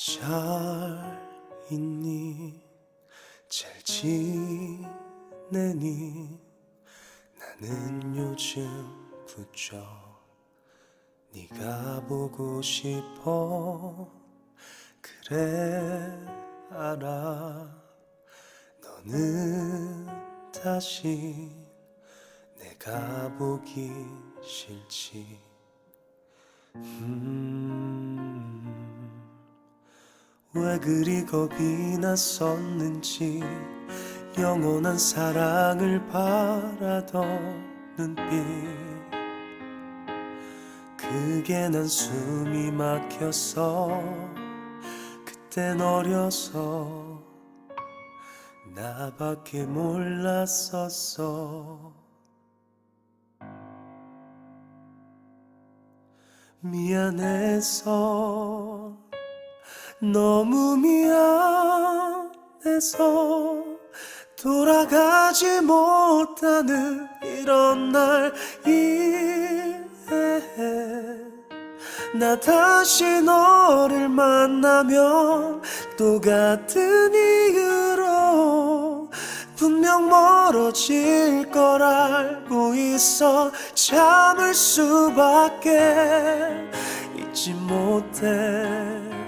잘 있니 잘 지내니? 나는 요즘 부쩍 네가 보고 싶어. 그래 알아. 너는 다시 내가 보기 싫지. 음, 왜 그리 겁이 났었는지 영원한 사랑을 바라던 눈빛. 그게 난 숨이 막혔어 그땐 어려서 나밖에 몰랐었어. 미안해서 너무 미안해서 돌아가지 못하는 이런 날 이해해. 나 다시 너를 만나면 또 같은 이유로 분명 멀어질 걸 알고 있어 참을 수밖에 잊지 못해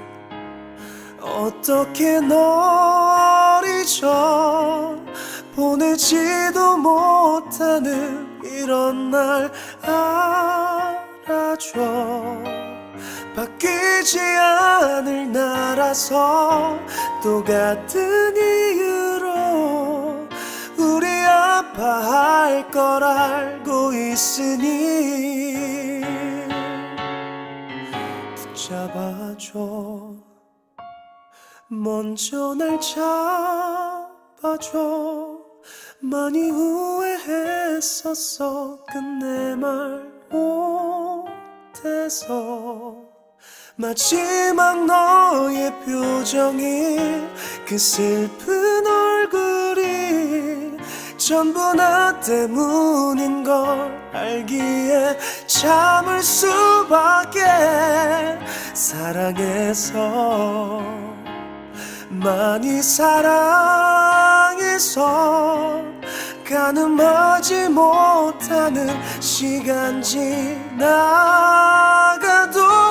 어떻게 널 잊어 보내지도 못하는 이런 날 알아줘. 바뀌지 않을 나라서 똑같은 이유로 우리 아파할 걸 알고 있으니 붙잡아줘 먼저 날 잡아줘. 많이 후회했었어. 끝내 말 못해서. 마지막 너의 표정이 그 슬픈 얼굴이 전부 나 때문인 걸 알기에 참을 수밖에. 사랑해서 많이 사랑해서 가늠하지 못하는 시간 지나가도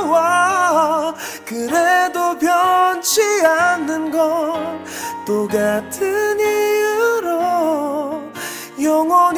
와. 그래도 변치 않는 건 똑같은 이유로 영원